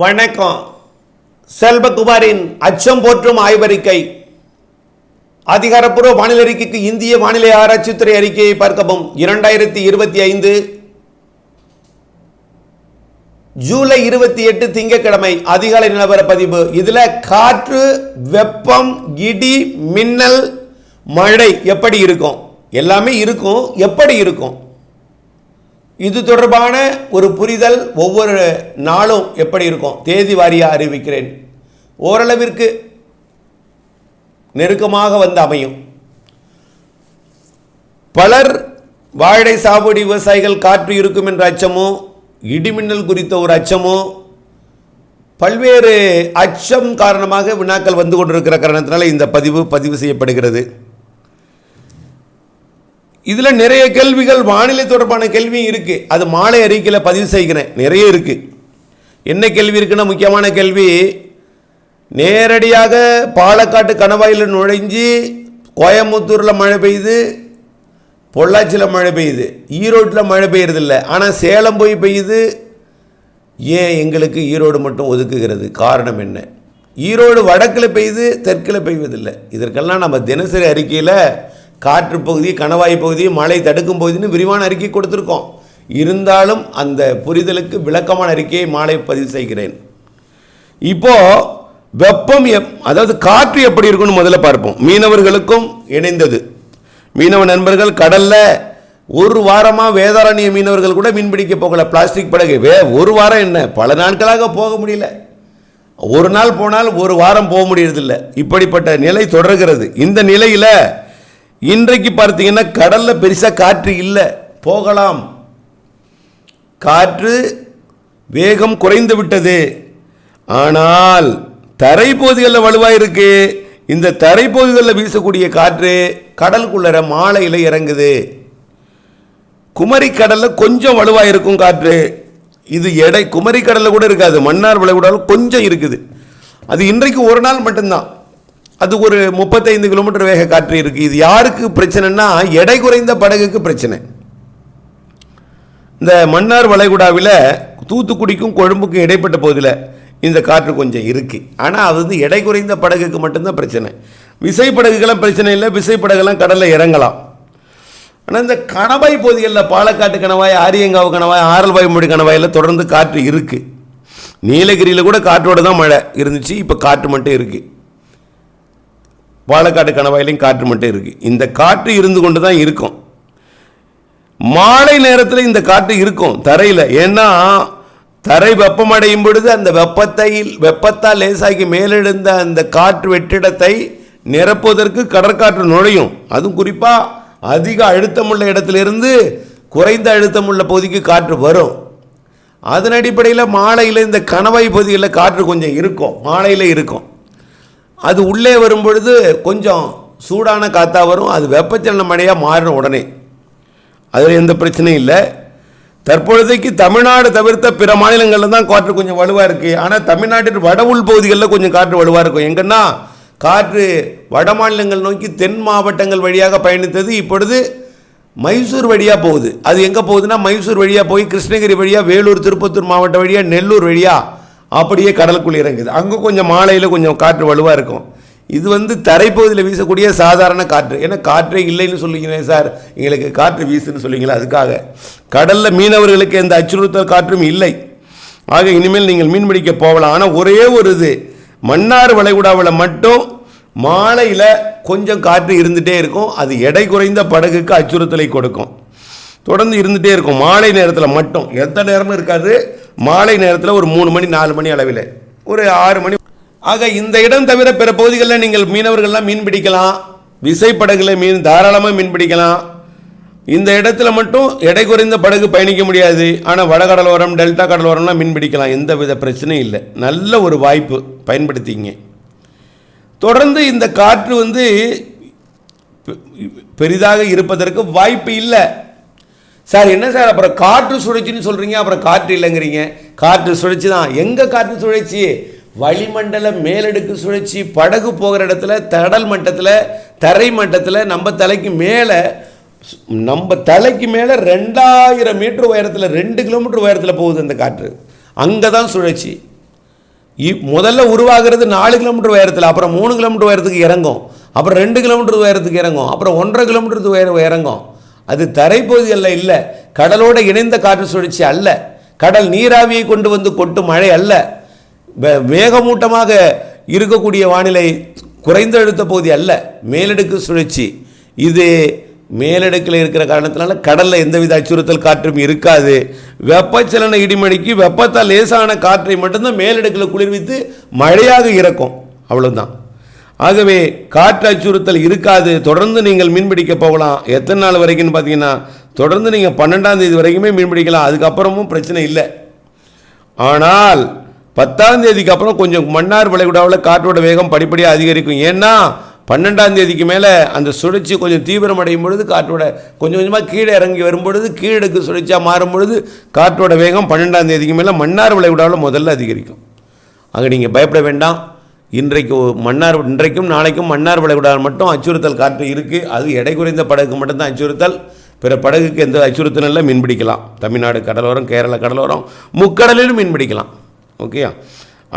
வணக்கம். செல்வகுமாரின் அச்சம் போற்றும் ஆய்வறிக்கை. அதிகாரப்பூர்வ வானிலை அறிக்கைக்கு இந்திய வானிலை ஆராய்ச்சித்துறை அறிக்கையை பார்க்கவும். இரண்டாயிரத்தி இருபத்தி ஐந்து ஜூலை இருபத்தி எட்டு திங்கட்கிழமை அதிகாலை நிலவர பதிவு இதில் காற்று வெப்பம் இடி மின்னல் மழை எப்படி இருக்கும்? எல்லாமே இருக்கும். எப்படி இருக்கும்? இது தொடர்பான ஒரு புரிதல் ஒவ்வொரு நாளும் எப்படி இருக்கும்? தேதி வாரியாக அறிவிக்கிறேன். ஓரளவிற்கு நெருக்கமாக வந்து அமையும். பலர் வாழை சாகுபடி விவசாயிகள் காற்று இருக்கும் என்ற அச்சமோ இடிமின்னல் குறித்த ஒரு அச்சமோ பல்வேறு அச்சம் காரணமாக வினாக்கள் வந்து கொண்டிருக்கிற காரணத்தினால இந்த பதிவு பதிவு செய்யப்படுகிறது. இதில் நிறைய கேள்விகள் வானிலை தொடர்பான கேள்வியும் இருக்குது அது மாலை அறிக்கையில் பதிவு செய்கிறேன். நிறைய இருக்குது என்ன கேள்வி இருக்குன்னா முக்கியமான கேள்வி நேரடியாக பாலக்காட்டு கணவாயில் நுழைஞ்சு கோயம்புத்தூரில் மழை பெய்யுது பொள்ளாச்சியில் மழை பெய்யுது ஈரோட்டில் மழை பெய்யறதில்ல. ஆனால் சேலம் போய் பெய்யுது. ஏன் எங்களுக்கு ஈரோடு மட்டும் ஒதுக்குகிறது? காரணம் என்ன? ஈரோடு வடக்கில் பெய்யுது தெற்கில் பெய்வதில்லை. இதற்கெல்லாம் நம்ம தினசரி அறிக்கையில் காற்று பகுதி கணவாய் பகுதி மழை தடுக்கும் பகுதின்னு விரிவான அறிக்கை கொடுத்துருக்கோம். இருந்தாலும் அந்த புரிதலுக்கு விளக்கமான அறிக்கையை மாலை பதிவு செய்கிறேன். இப்போ வெப்பம் எப் அதாவது காற்று எப்படி இருக்குன்னு முதல்ல பார்ப்போம். மீனவர்களுக்கும் இணைந்தது. மீனவ நண்பர்கள் கடல்ல ஒரு வாரமாக வேதாரண்ய மீனவர்கள் கூட மீன்பிடிக்க போகல. பிளாஸ்டிக் படகு. வே ஒரு வாரம் என்ன? பல நாட்களாக போக முடியல. ஒரு நாள் போனால் ஒரு வாரம் போக முடியறதில்ல. இப்படிப்பட்ட நிலை தொடர்கிறது. இந்த நிலையில் இன்றைக்கு பார்த்தீங்கன்னா கடல்ல பெருசாக காற்று இல்லை. போகலாம். காற்று வேகம் குறைந்து விட்டது. ஆனால் தரைப்பகுதிகளில் வலுவாக இருக்கு இந்த தரைப்பகுதிகளில் வீசக்கூடிய காற்று கடலுக்குள்ளற மாலையில் இறங்குது. குமரி கடலில் கொஞ்சம் வலுவாக இருக்கும் காற்று. இது எடை குமரி கடலில் கூட இருக்காது. மன்னார் விளைவுடாலும் கொஞ்சம் இருக்குது. அது இன்றைக்கு ஒரு நாள் மட்டும்தான். அது ஒரு முப்பத்தைந்து கிலோமீட்டர் வேக காற்று இருக்குது இது யாருக்கு பிரச்சனைனா எடை குறைந்த படகுக்கு பிரச்சனை. இந்த மன்னார் வளைகுடாவில் தூத்துக்குடிக்கும் கொழும்புக்கும் இடைப்பட்ட பகுதியில் இந்த காற்று கொஞ்சம் இருக்குது ஆனால் அது வந்து எடை குறைந்த படகுக்கு மட்டும்தான் பிரச்சனை. விசைப்படகுகளாம் பிரச்சனை இல்லை. விசைப்படகுலாம் கடலில் இறங்கலாம். ஆனால் இந்த கணவாய் பகுதிகளில் பாலக்காட்டு கணவாய் ஆரியங்காவு கணவாய் ஆரல்வாய்மொழி கணவாயில் தொடர்ந்து காற்று இருக்குது நீலகிரியில் கூட காற்றோடு தான் மழை இருந்துச்சு. இப்போ காற்று மட்டும் இருக்குது பாலக்காட்டு கணவாயிலையும் காற்று மட்டும் இருக்குது இந்த காற்று இருந்து கொண்டு தான் இருக்கும். மாலை நேரத்தில் இந்த காற்று இருக்கும். தரையில். ஏன்னா தரை வெப்பமடையும் பொழுது அந்த வெப்பத்தை வெப்பத்தால் லேசாகி மேலெழுந்த அந்த காற்று வெற்றிடத்தை நிரப்புவதற்கு கடற்காற்று நுழையும். அதுவும் குறிப்பாக அதிக அழுத்தமுள்ள இடத்துலேருந்து குறைந்த அழுத்தமுள்ள பகுதிக்கு காற்று வரும். அதன் அடிப்படையில் மாலையில் இந்த கணவாய் பகுதியில் காற்று கொஞ்சம் இருக்கும். மாலையில் இருக்கும். அது உள்ளே வரும் பொழுது கொஞ்சம் சூடான காற்றாக வரும் அது வெப்பச்சலன மழையாக மாறின உடனே. அதில் எந்த பிரச்சனையும் இல்லை. தற்பொழுதைக்கு தமிழ்நாடு தவிர்த்த பிற மாநிலங்களில் தான் காற்று கொஞ்சம் வலுவாக இருக்குது ஆனால் தமிழ்நாட்டின் வட உள் பகுதிகளில் கொஞ்சம் காற்று வலுவாக இருக்கும். எங்கன்னா காற்று வட மாநிலங்கள் நோக்கி தென் மாவட்டங்கள் வழியாக பயணித்தது இப்பொழுது மைசூர் வழியாக போகுது. அது எங்கே போகுதுன்னா மைசூர் வழியாக போய் கிருஷ்ணகிரி வழியாக வேலூர் திருப்பத்தூர் மாவட்டம் வழியாக நெல்லூர் வழியாக அப்படியே கடலுக்குள் இறங்குது. அங்கே கொஞ்சம் மாலையில் கொஞ்சம் காற்று வலுவாக இருக்கும். இது வந்து தரைப்பகுதியில் வீசக்கூடிய சாதாரண காற்று. ஏன்னா காற்றே இல்லைன்னு சொல்லிங்களேன் சார். எங்களுக்கு காற்று வீசுன்னு சொல்லிங்களா அதுக்காக. கடலில் மீனவர்களுக்கு எந்த அச்சுறுத்தல் காற்றும் இல்லை. ஆக இனிமேல் நீங்கள் மீன் பிடிக்க போகலாம். ஆனால் ஒரே ஒரு இது. மன்னார் வளைகுடாவில் மட்டும் மாலையில் கொஞ்சம் காற்று இருந்துகிட்டே இருக்கும். அது எடை குறைந்த படகுக்கு அச்சுறுத்தலை கொடுக்கும். தொடர்ந்து இருந்துகிட்டே இருக்கும். மாலை நேரத்தில் மட்டும். எந்த நேரமும் இருக்காது. மாலை நேரத்தில் ஒரு மூணு மணி நாலு மணி அளவில். ஒரு ஆறு மணி. ஆக இந்த இடம் தவிர பிற பகுதிகளில் நீங்கள் மீனவர்கள்லாம் மீன் பிடிக்கலாம். விசைப்படகுல மீன் தாராளமாக மீன் பிடிக்கலாம். இந்த இடத்துல மட்டும் எடை குறைந்த படகு பயணிக்க முடியாது. ஆனால் வடகடலோரம் டெல்டா கடலோரம்லாம் மீன் பிடிக்கலாம். எந்த வித பிரச்சனையும் இல்லை. நல்ல ஒரு வாய்ப்பு பயன்படுத்திங்க தொடர்ந்து இந்த காற்று வந்து பெ- பெரிதாக இருப்பதற்கு வாய்ப்பு இல்லை. சார் என்ன சார்? அப்புறம் காற்று சுழற்சின்னு சொல்கிறீங்க அப்புறம் காற்று இல்லைங்கிறீங்க. காற்று சுழற்சி தான். எங்கே காற்று சுழற்சி? வளிமண்டல மேலடுக்கு சுழற்சி படகு போகிற இடத்துல தடல் மட்டத்தில் தரை மட்டத்தில் நம்ம தலைக்கு மேலே நம்ம தலைக்கு மேலே ரெண்டாயிரம் மீட்டர் உயரத்தில் ரெண்டு கிலோமீட்டர் உயரத்தில் போகுது அந்த காற்று. அங்கே தான் சுழற்சி. இ- முதல்ல உருவாகிறது நாலு கிலோமீட்டர் உயரத்தில் அப்புறம் மூணு கிலோமீட்டர் உயரத்துக்கு இறங்கும். அப்புறம் ரெண்டு கிலோமீட்டர் உயரத்துக்கு இறங்கும். அப்புறம் ஒன்றரை கிலோமீட்டர் உயரம் இறங்கும் அது தரைப்பகுதிகளில் இல்லை. கடலோடு இணைந்த காற்று சுழற்சி அல்ல. கடல் நீராவியை கொண்டு வந்து கொட்டும் மழை அல்ல. வேகமூட்டமாக இருக்கக்கூடிய வானிலை குறைந்த அழுத்த பகுதி அல்ல. மேலடுக்கு சுழற்சி. இது மேலடுக்கில் இருக்கிற காரணத்தினால கடலில் எந்தவித அச்சுறுத்தல் காற்றும் இருக்காது. வெப்பச்சலன இடிமடிக்கு வெப்பத்தால் லேசான காற்றை மட்டும்தான் மேலடுக்கில் குளிர்வித்து மழையாக இறக்கும். அவ்வளோதான் ஆகவே காற்று அச்சுறுத்தல் இருக்காது. தொடர்ந்து நீங்கள் மீன்பிடிக்க போகலாம். எத்தனை நாள் வரைக்கும்னு பார்த்தீங்கன்னா தொடர்ந்து நீங்கள் பன்னெண்டாம் தேதி வரைக்குமே மீன்பிடிக்கலாம் அதுக்கப்புறமும் பிரச்சனை இல்லை. ஆனால் பத்தாம் தேதிக்கு அப்புறம் கொஞ்சம் மன்னார் வளைகுடாவில் காற்றோட வேகம் படிப்படியாக அதிகரிக்கும். ஏன்னா பன்னெண்டாம் தேதிக்கு மேலே அந்த சுழற்சி கொஞ்சம் தீவிரமடையும் பொழுது காற்றோட கொஞ்சம் கொஞ்சமாக கீழே இறங்கி வரும்பொழுது கீழடுக்கு சுழற்சியாக மாறும் பொழுது காற்றோட வேகம் பன்னெண்டாம் தேதிக்கு மேலே மன்னார் வளைகுடாவில் முதல்ல அதிகரிக்கும். அங்கே நீங்கள் பயப்பட வேண்டாம். இன்றைக்கு மன்னார் இன்றைக்கும் நாளைக்கும் மன்னார் வளைகுடாவில் மட்டும் அச்சுறுத்தல் காற்று இருக்குது அது எடை குறைந்த படகுக்கு மட்டும்தான் அச்சுறுத்தல். பிற படகுக்கு எந்த அச்சுறுத்தலும் இல்லை மீன் பிடிக்கலாம். தமிழ்நாடு கடலோரம் கேரள கடலோரம் முக்கடலிலும் மீன் பிடிக்கலாம். ஓகேயா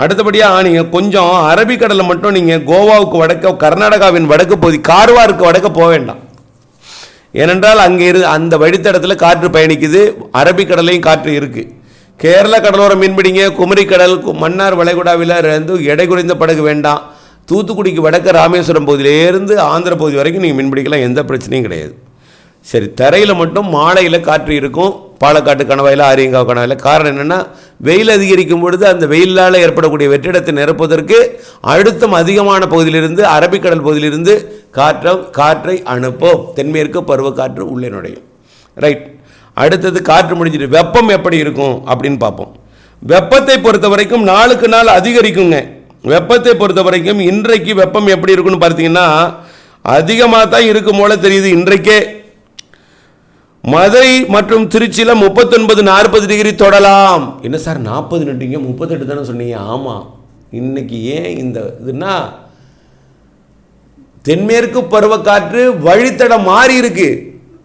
அடுத்தபடியாக நீங்கள் கொஞ்சம் அரபிக்கடலில் மட்டும் நீங்கள் கோவாவுக்கு வடக்க கர்நாடகாவின் வடக்கு பகுதி கார்வாருக்கு வடக்க போக வேண்டாம். ஏனென்றால் அங்கே இரு அந்த வழித்தடத்தில் காற்று பயணிக்குது. அரபிக்கடலையும் காற்று இருக்குது கேரள கடலோரம் மீன்பிடிங்க குமரி கடல் மன்னார் வளைகுடாவில் இருந்து எடை குறைந்த படகு வேண்டாம். தூத்துக்குடிக்கு வடக்கு ராமேஸ்வரம் பகுதியிலேருந்து ஆந்திர பகுதி வரைக்கும் நீங்கள் மீன்பிடிக்கலாம் எந்த பிரச்சனையும் கிடையாது. சரி தரையில் மட்டும் மாலையில் காற்று இருக்கும். பாலக்காட்டு கணவாயில் ஆரியங்காவ் கணவாயில். காரணம் என்னென்னா வெயில் அதிகரிக்கும் பொழுது அந்த வெயிலால் ஏற்படக்கூடிய வெற்றிடத்தை நிரப்புவதற்கு அழுத்தம் அதிகமான பகுதியிலிருந்து அரபிக்கடல் பகுதியிலிருந்து காற்றம் காற்றை அனுப்பும். தென்மேற்கு பருவக்காற்று உள்ளே நுழையும். ரைட் அடுத்தது காற்று முடிஞ்சிட்டு வெப்பம் எப்படி இருக்கும் அப்படின்னு பார்ப்போம். வெப்பத்தை பொறுத்த வரைக்கும் நாளுக்கு நாள் அதிகரிக்குங்க. வெப்பத்தை பொறுத்த வரைக்கும் இன்றைக்கு வெப்பம் எப்படி இருக்குன்னு பார்த்தீங்கன்னா அதிகமாக தான் இருக்கும் போல தெரியுது இன்றைக்கே. மதுரை மற்றும் திருச்சியில் முப்பத்தொன்பது நாற்பது டிகிரி தொடலாம். என்ன சார் நாற்பது நட்டீங்க முப்பத்தெட்டு தானே சொன்னீங்க? ஆமாம் இன்னைக்கு ஏன் இந்த இதுன்னா தென்மேற்கு பருவக்காற்று வழித்தடம் மாறி இருக்குது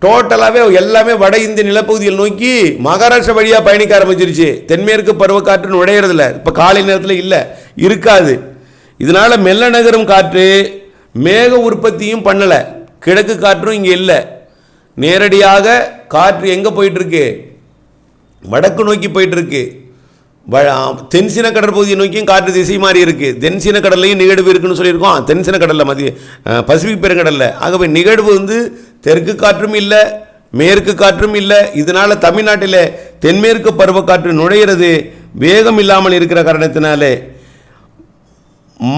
டோட்டலாகவே எல்லாமே வட இந்திய நிலப்பகுதியில் நோக்கி மகாராஷ்டிரா வழியாக பயணிக்க ஆரம்பிச்சிருச்சு. தென்மேற்கு பருவக்காற்று நுழையிறதில்ல இப்போ காலை நேரத்தில் இல்லை. இருக்காது. இதனால் மெல்ல நகரும் காற்று மேக உற்பத்தியும் பண்ணலை. கிழக்கு காற்றும் இங்கே இல்லை. நேரடியாக காற்று எங்கே போயிட்டுருக்கு? வடக்கு நோக்கி போயிட்டுருக்கு. தென்சீன கடற்பகுதியை நோக்கியும் காற்று திசை மாறி இருக்குது தென்சீன கடல்லையும் நிகழ்வு இருக்குன்னு சொல்லியிருக்கோம். தென்சீன கடலில் மதிய பசிபிக் பெருங்கடலில். ஆகவே நிகழ்வு வந்து தெற்கு காற்றும் இல்லை மேற்கு காற்றும் இல்லை. இதனால் தமிழ்நாட்டில் தென்மேற்கு பருவக்காற்று நுழையிறது வேகம் இல்லாமல் இருக்கிற காரணத்தினாலே.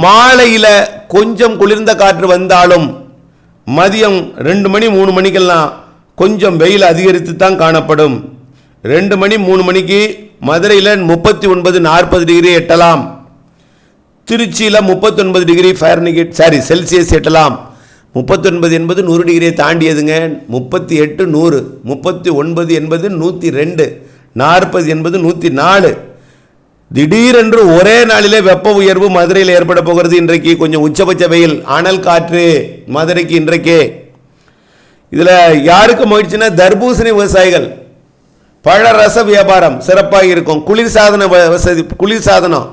மாலையில் கொஞ்சம் குளிர்ந்த காற்று வந்தாலும் மதியம் ரெண்டு மணி மூணு மணிக்கெல்லாம் கொஞ்சம் வெயில் அதிகரித்து தான் காணப்படும். ரெண்டு மணி மூணு மணிக்கு மதுரையில் முப்பத்தி ஒன்பது நாற்பது டிகிரி எட்டலாம். திருச்சியில் முப்பத்தொன்பது டிகிரி ஃபேரனிகேட் சாரி செல்சியஸ் எட்டலாம். முப்பத்தொன்பது என்பது நூறு டிகிரியை தாண்டியதுங்க. முப்பத்தி எட்டு நூறு. முப்பத்தி ஒன்பது என்பது நூற்றி ரெண்டு. நாற்பது என்பது நூற்றி நாலு. திடீரென்று ஒரே நாளிலே வெப்ப உயர்வு மதுரையில் ஏற்பட போகிறது இன்றைக்கு. கொஞ்சம் உச்சபட்ச வெயில். அனல் காற்று மதுரைக்கு இன்றைக்கே. இதில் யாருக்கு மகிழ்ச்சினா தர்பூசணி விவசாயிகள். பழ ரச வியாபாரம் சிறப்பாக இருக்கும். குளிர்சாதன வ- வசதி குளிர்சாதனம்.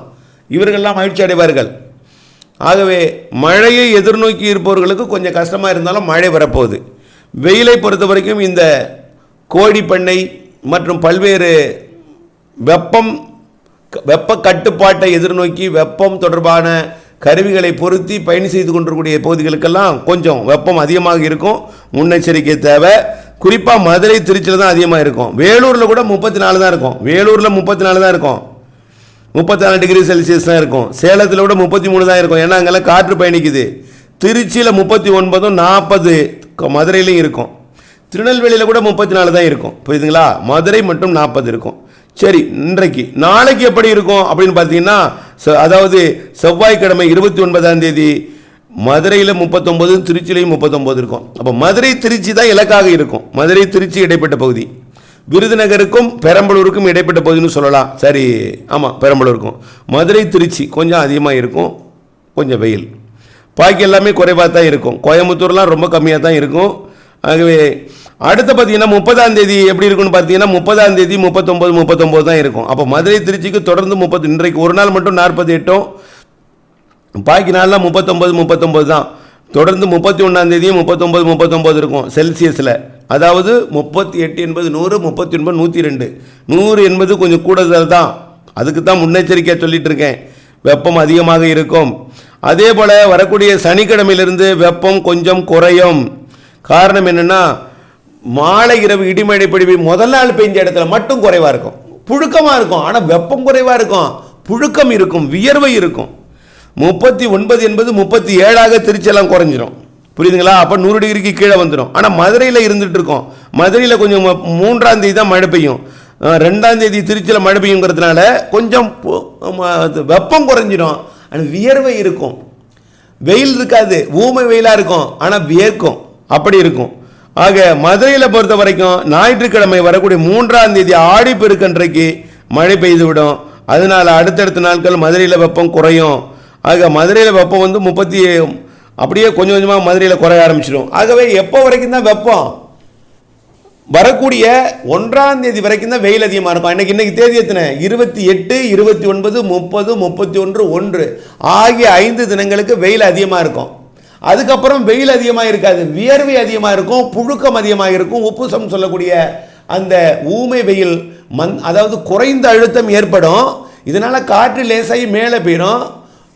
இவர்கள்லாம் மகிழ்ச்சி அடைவார்கள். ஆகவே மழையை எதிர்நோக்கி இருப்பவர்களுக்கு கொஞ்சம் கஷ்டமாக இருந்தாலும் மழை வரப்போகுது. வெயிலை பொறுத்த வரைக்கும் இந்த கோழி பண்ணை மற்றும் பல்வேறு வெப்பம் வெப்ப கட்டுப்பாட்டை எதிர்நோக்கி வெப்பம் தொடர்பான கருவிகளை பொருத்தி பயணி செய்து கொண்டிருக்கூடிய பகுதிகளுக்கெல்லாம் கொஞ்சம் வெப்பம் அதிகமாக இருக்கும். முன்னெச்சரிக்கை தேவை. குறிப்பாக மதுரை திருச்சியில் தான் அதிகமாக இருக்கும். வேலூரில் கூட முப்பத்தி நாலு தான் இருக்கும். வேலூரில் முப்பத்தி நாலு தான் இருக்கும். முப்பத்தாறு டிகிரி செல்சியஸ் தான் இருக்கும். சேலத்தில் கூட முப்பத்தி மூணு தான் இருக்கும். ஏன்னா அங்கெல்லாம் காற்று பயணிக்குது. திருச்சியில் முப்பத்தி ஒன்பதும் நாற்பது மதுரையிலையும் இருக்கும். திருநெல்வேலியில் கூட முப்பத்தி நாலு தான் இருக்கும். புரியுதுங்களா? மதுரை மட்டும் நாற்பது இருக்கும். சரி இன்றைக்கு நாளைக்கு எப்படி இருக்கும் அப்படின்னு பார்த்தீங்கன்னா அதாவது செவ்வாய்க்கிழமை இருபத்தி ஒன்பதாம் தேதி மதுரையில் முப்பத்தொம்பது திருச்சியிலையும் முப்பத்தொம்பது இருக்கும். அப்போ மதுரை திருச்சி தான் இலக்காக இருக்கும். மதுரை திருச்சி இடைப்பட்ட பகுதி. விருதுநகருக்கும் பெரம்பலூருக்கும் இடைப்பட்ட பகுதின்னு சொல்லலாம். சரி ஆமாம் பெரம்பலூருக்கும். மதுரை திருச்சி கொஞ்சம் அதிகமாக இருக்கும். கொஞ்சம் வெயில். பாக்கி எல்லாமே குறைவாக தான் இருக்கும். கோயம்புத்தூர்லாம் ரொம்ப கம்மியாக தான் இருக்கும். ஆகவே அடுத்து பார்த்தீங்கன்னா முப்பதாம் தேதி எப்படி இருக்குன்னு பார்த்தீங்கன்னா முப்பதாம் தேதி முப்பத்தொம்போது முப்பத்தொம்போது தான் இருக்கும். அப்போ மதுரை திருச்சிக்கு தொடர்ந்து முப்பது இன்றைக்கு ஒரு நாள் மட்டும் நாற்பத்தி எட்டும் பாக்கி நாளில் முப்பத்தொம்பது முப்பத்தொம்பது தான். தொடர்ந்து முப்பத்தி ஒன்றாம் தேதியும் முப்பத்தொம்பது முப்பத்தொம்பது இருக்கும் செல்சியஸில். அதாவது முப்பத்தி எட்டு என்பது நூறு முப்பத்தி ஒன்பது நூற்றி ரெண்டு நூறு என்பது கொஞ்சம் கூடுதல் தான். அதுக்கு தான் முன்னெச்சரிக்கையாக சொல்லிட்டு இருக்கேன். வெப்பம் அதிகமாக இருக்கும். அதே போல் வரக்கூடிய சனிக்கிழமையிலிருந்து வெப்பம் கொஞ்சம் குறையும். காரணம் என்னென்னா மாலை இரவு இடிமழை பொழிவு முதல் நாள் பெஞ்ச இடத்துல மட்டும் குறைவாக இருக்கும். புழுக்கமாக இருக்கும். ஆனால் வெப்பம் குறைவாக இருக்கும். புழுக்கம் இருக்கும். வியர்வை இருக்கும். முப்பத்தி ஒன்பது என்பது முப்பத்தி ஏழாக திருச்சியெல்லாம் குறைஞ்சிரும். புரியுதுங்களா? அப்போ நூறு டிகிரிக்கு கீழே வந்துடும் ஆனால் மதுரையில் இருந்துட்டு இருக்கோம். மதுரையில் கொஞ்சம் ம- மூன்றாம் தேதி தான் மழை பெய்யும். ரெண்டாம் தேதி திருச்சியில் மழை பெய்யுங்கிறதுனால கொஞ்சம் அது வெப்பம் குறைஞ்சிடும் ஆனால் வியர்வை இருக்கும். வெயில் இருக்காது. ஊமை வெயிலாக இருக்கும். ஆனால் வியர்க்கும். அப்படி இருக்கும். ஆக மதுரையில் பொறுத்த வரைக்கும் ஞாயிற்றுக்கிழமை வரக்கூடிய மூன்றாம் தேதி ஆடி பெருக்கன்றைக்கு மழை பெய்து விடும் அதனால் அடுத்தடுத்த நாட்கள் மதுரையில் வெப்பம் குறையும். ஆக மதுரையில் வெப்பம் வந்து முப்பத்தி அப்படியே கொஞ்சம் கொஞ்சமாக மதுரையில் குறைய ஆரம்பிச்சிடும். ஆகவே எப்போ வரைக்கும் தான் வெப்பம்? வரக்கூடிய ஒன்றாம் தேதி வரைக்கும் தான் வெயில் அதிகமாக இருக்கும் இன்னைக்கு இன்னைக்கு தேதி எத்தனை? இருபத்தி எட்டு இருபத்தி ஒன்பது முப்பது முப்பத்தி ஒன்று ஒன்று. ஆகிய ஐந்து தினங்களுக்கு வெயில் அதிகமாக இருக்கும். அதுக்கப்புறம் வெயில் அதிகமாக இருக்காது. வியர்வை அதிகமாக இருக்கும் புழுக்கம் அதிகமாக இருக்கும். உப்புசம் சொல்லக்கூடிய அந்த ஊமை வெயில் மந் அதாவது குறைந்த அழுத்தம் ஏற்படும். இதனால் காற்று லேசாகி மேலே போயிடும்.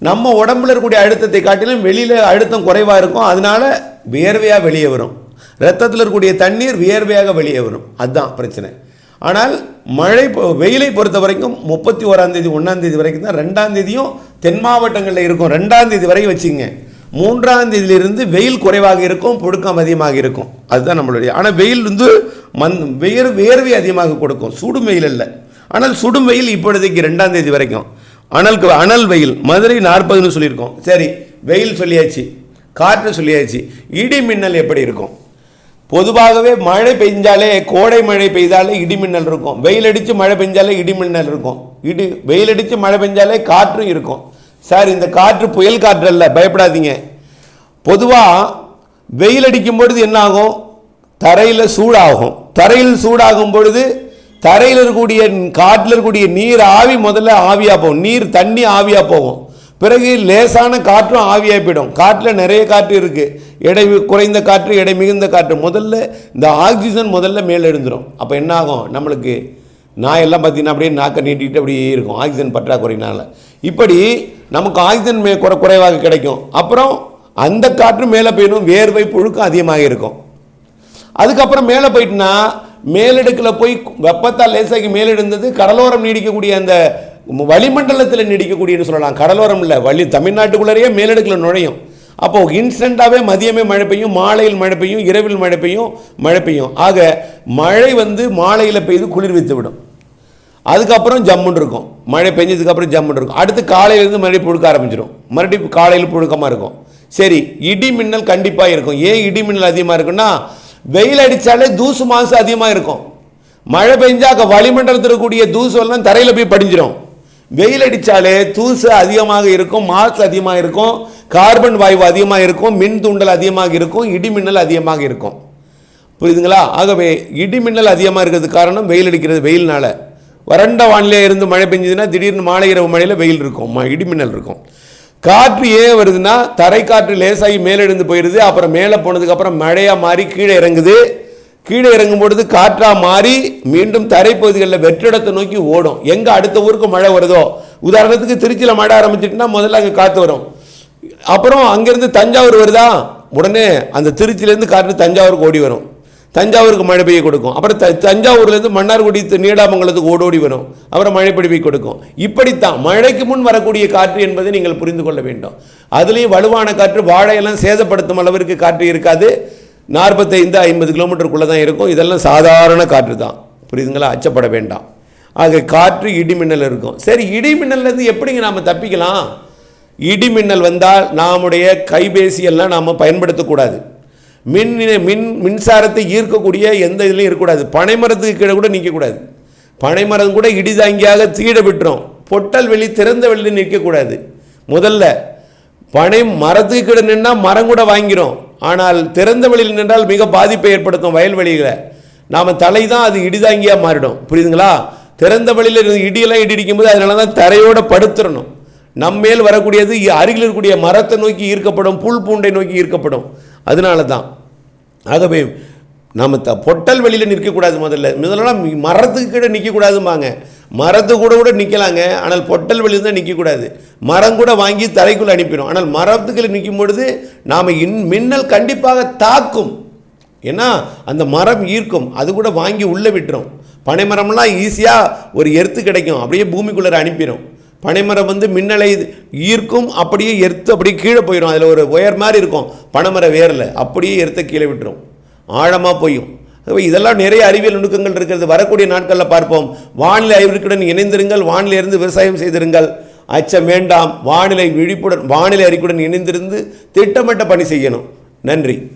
நம்ம உடம்புல இருக்கக்கூடிய அழுத்தத்தை காட்டிலும் வெளியில் அழுத்தம் குறைவாக இருக்கும். அதனால் வியர்வையாக வெளியே வரும். ரத்தத்தில் இருக்கக்கூடிய தண்ணீர் வியர்வையாக வெளியே வரும். அதுதான் பிரச்சனை. ஆனால் மழை பொ- வெயிலை பொறுத்த வரைக்கும் முப்பத்தி ஓராம் தேதி வரைக்கும் தான் ரெண்டாந்தேதியும் தென் மாவட்டங்களில் இருக்கும். ரெண்டாந்தேதி வரையும் வரைக்கும் வச்சுங்க மூன்றாந்தேதியிலிருந்து வெயில் குறைவாக இருக்கும் புழுக்கம் அதிகமாக இருக்கும். அதுதான் நம்மளுடைய. ஆனால் வெயில் வந்து மந் வியர் வியர்வை அதிகமாக கொடுக்கும். சுடும் வெயில் இல்லை ஆனால் சுடும் வெயில் இப்பொழுதைக்கு ரெண்டாந்தேதி வரைக்கும். அனல் அனல் வெயில். மதுரை நாற்பதுன்னு சொல்லியிருக்கோம். சரி வெயில் சொல்லியாச்சு. காற்று சொல்லியாச்சு. இடி மின்னல் எப்படி இருக்கும்? பொதுவாகவே மழை பெஞ்சாலே கோடை மழை பெய்தாலே இடிமின்னல் இருக்கும். வெயில் அடித்து மழை பெஞ்சாலே இடிமின்னல் இருக்கும். இடி வெயில் அடித்து மழை பெஞ்சாலே காற்றும் இருக்கும். சார் இந்த காற்று புயல் காற்று அல்ல பயப்படாதீங்க. பொதுவாக வெயில் அடிக்கும் பொழுது என்ன ஆகும் தரையில் சூடாகும். தரையில் சூடாகும் பொழுது தரையில் இருக்கக்கூடிய காட்டில் இருக்கக்கூடிய நீர் ஆவி முதல்ல ஆவியாக போகும். நீர் தண்ணி ஆவியாக போகும். பிறகு லேசான காற்றும் ஆவியாக போயிடும். காற்றில் நிறைய காற்று இருக்குது எடை குறைந்த காற்று எடை மிகுந்த காற்று. முதல்ல இந்த ஆக்சிஜன் முதல்ல மேலே எழுந்துடும் அப்போ என்ன ஆகும்? நம்மளுக்கு எல்லாம் பார்த்தீங்கன்னா அப்படியே நாக்கை நீட்டிட்டு அப்படியே இருக்கும். ஆக்சிஜன் பற்றாக்குறையினால் இப்படி நமக்கு ஆக்சிஜன் மே குறை குறைவாக கிடைக்கும். அப்புறம் அந்த காற்று மேலே போயிடும். வேர்வை புழுக்கம் அதிகமாக இருக்கும். அதுக்கப்புறம் மேலே போயிட்டுனா மேலடுக்கில் போய் வெப்பத்தால் லேசாகி மேலெடுந்தது கடலோரம் நீடிக்கக்கூடிய அந்த வளிமண்டலத்தில் நீடிக்கக்கூடியன்னு சொல்லலாம். கடலோரம் இல்லை வழி தமிழ்நாட்டுக்குள்ளேயே மேலடுக்கில் நுழையும். அப்போது இன்ஸ்டண்ட்டாகவே மதியமே மழை பெய்யும் மாலையில் மழை பெய்யும் இரவில் மழை பெய்யும் மழை பெய்யும். ஆக மழை வந்து மாலையில் பெய்து குளிர்வித்து விடும் அதுக்கப்புறம் ஜம்முன்னு இருக்கும். மழை பெஞ்சதுக்கப்புறம் ஜம்முன்னு இருக்கும். அடுத்து காலையிலேருந்து மறுபடியும் புழுக்க ஆரம்பிச்சிடும் மறுபடியும் காலையில் புழுக்கமாக இருக்கும். சரி இடி மின்னல் கண்டிப்பாக இருக்கும். ஏன் இடி மின்னல் அதிகமாக இருக்குன்னா வெயில் அடித்தாலே தூசு மாசு அதிகமாக இருக்கும் மழை பெஞ்சா அங்கே வளிமண்டலத்தில் இருக்கக்கூடிய தூசெல்லாம் தரையில் போய் படிஞ்சிடும் வெயில் அடித்தாலே தூசு அதிகமாக இருக்கும் மாசு அதிகமாக இருக்கும் கார்பன் வாயு அதிகமாக இருக்கும் மின் தூண்டல் அதிகமாக இருக்கும் இடிமின்னல் அதிகமாக இருக்கும் புரியுதுங்களா? ஆகவே இடிமின்னல் அதிகமாக இருக்கிறதுக்கு காரணம் வெயில் அடிக்கிறது வெயில்னால. வறண்ட வானிலையாக இருந்து மழை பெஞ்சதுன்னா திடீர்னு மாலை இரவு மழையில் வெயில் இருக்கும் இடிமின்னல் இருக்கும். காற்று ஏன் வருதுன்னா தரை காற்று லேசாகி மேலெழுந்து போயிடுது அப்புறம் மேலே போனதுக்கு அப்புறம் மழையாக மாறி கீழே இறங்குது. கீழே இறங்கும் பொழுது காற்றாக மாறி மீண்டும் தரைப்பகுதிகளில் வெற்றிடத்தை நோக்கி ஓடும். எங்கே அடுத்த ஊருக்கு மழை வருதோ? உதாரணத்துக்கு திருச்சியில் மழை ஆரம்பிச்சிட்டுனா முதல்ல அங்கே காற்று வரும். அப்புறம் அங்கேருந்து தஞ்சாவூர் வருதா? உடனே அந்த திருச்சியிலேருந்து காற்று தஞ்சாவூருக்கு ஓடி வரும். தஞ்சாவூருக்கு மழை பெய்ய கொடுக்கும். அப்புறம் த தஞ்சாவூர்லேருந்து மன்னார்குடி நீடாமங்கலத்துக்கு ஓடோடி வரும். அப்புறம் மழை பொழிவை கொடுக்கும். இப்படித்தான் மழைக்கு முன் வரக்கூடிய காற்று என்பதை நீங்கள் புரிந்து கொள்ள வேண்டும். அதுலேயும் வலுவான காற்று வாழையெல்லாம் சேதப்படுத்தும் அளவிற்கு காற்று இருக்காது. நாற்பத்தைந்து ஐம்பது கிலோமீட்டருக்குள்ளே தான் இருக்கும். இதெல்லாம் சாதாரண காற்று தான். புரியுதுங்களா? அச்சப்பட வேண்டாம். ஆக காற்று இடிமின்னல் இருக்கும். சரி இடிமின்னல்லேருந்து எப்படிங்க நாம் தப்பிக்கலாம்? இடிமின்னல் வந்தால் நம்முடைய கைபேசியெல்லாம் நாம் பயன்படுத்தக்கூடாது. மின் மின் மின்சாரத்தை ஈர்க்கக்கூடிய எந்த இதுலையும் இருக்கக்கூடாது. பனைமரத்துக்கு கீழே கூட நிற்கக்கூடாது பனைமரம் கூட இடிதாங்கியாக தீட விட்டுரும். பொட்டல் வெளி திறந்த வெளியில் நிற்கக்கூடாது. முதல்ல பனை மரத்துக்கு கீழே நின்னால் மரம் கூட வாங்கிடும் ஆனால் திறந்த வெளியில் நின்றால் மிக பாதிப்பை ஏற்படுத்தும் வயல்வெளிகளை. நாம் தலை தான் அது இடிதாங்கியாக மாறிடும். புரியுதுங்களா? திறந்த வெளியில் இருந்து இடியெல்லாம் இடி இடிக்கும்போது அதனால தான் தரையோடு படுத்துடணும் நம்ம நம்மேல் வரக்கூடியது அருகில் இருக்கக்கூடிய மரத்தை நோக்கி ஈர்க்கப்படும் புல் பூண்டை நோக்கி ஈர்க்கப்படும். அதனால தான் ஆகவே நாம் த பொட்டல் வெளியில் நிற்கக்கூடாது முதல்ல. முதல்லாம் மரத்துக்கு கீழே நிற்கக்கூடாதும்பாங்க. மரத்து கூட கூட நிற்கலாங்க ஆனால் பொட்டல் வெளியில் தான் நிற்கக்கூடாது மரம் கூட வாங்கி தரைக்குள்ளே அனுப்பிடும் ஆனால் மரத்துக்குள்ளே நிற்கும் பொழுது நாம் இன் மின்னல் கண்டிப்பாக தாக்கும். ஏன்னா அந்த மரம் ஈர்க்கும். அது கூட வாங்கி உள்ளே விட்டுரும். பனைமரம்லாம் ஈஸியாக ஒரு எர்த்து கிடைக்கும். அப்படியே பூமிக்குள்ளே அனுப்பிடும் பனைமரம் வந்து மின்னலை ஈர்க்கும் அப்படியே எர்த்து அப்படியே கீழே போயிடும். அதில் ஒரு ஒயர் மாதிரி இருக்கும். பனைமர வேரில். அப்படியே எர்த்த கீழே விட்டுரும். ஆழமாக போயும். இதெல்லாம் நிறைய அறிவியல் நுணுக்கங்கள் இருக்கிறது. வரக்கூடிய நாட்களில் பார்ப்போம். வானிலை அறிவிற்குடன் இணைந்திருங்கள். வானிலை இருந்து விவசாயம் செய்திருங்கள். அச்சம் வேண்டாம். வானிலை விழிப்புடன் வானிலை அறிக்கையுடன் இணைந்திருந்து திட்டமிட்ட பணி செய்யணும். நன்றி.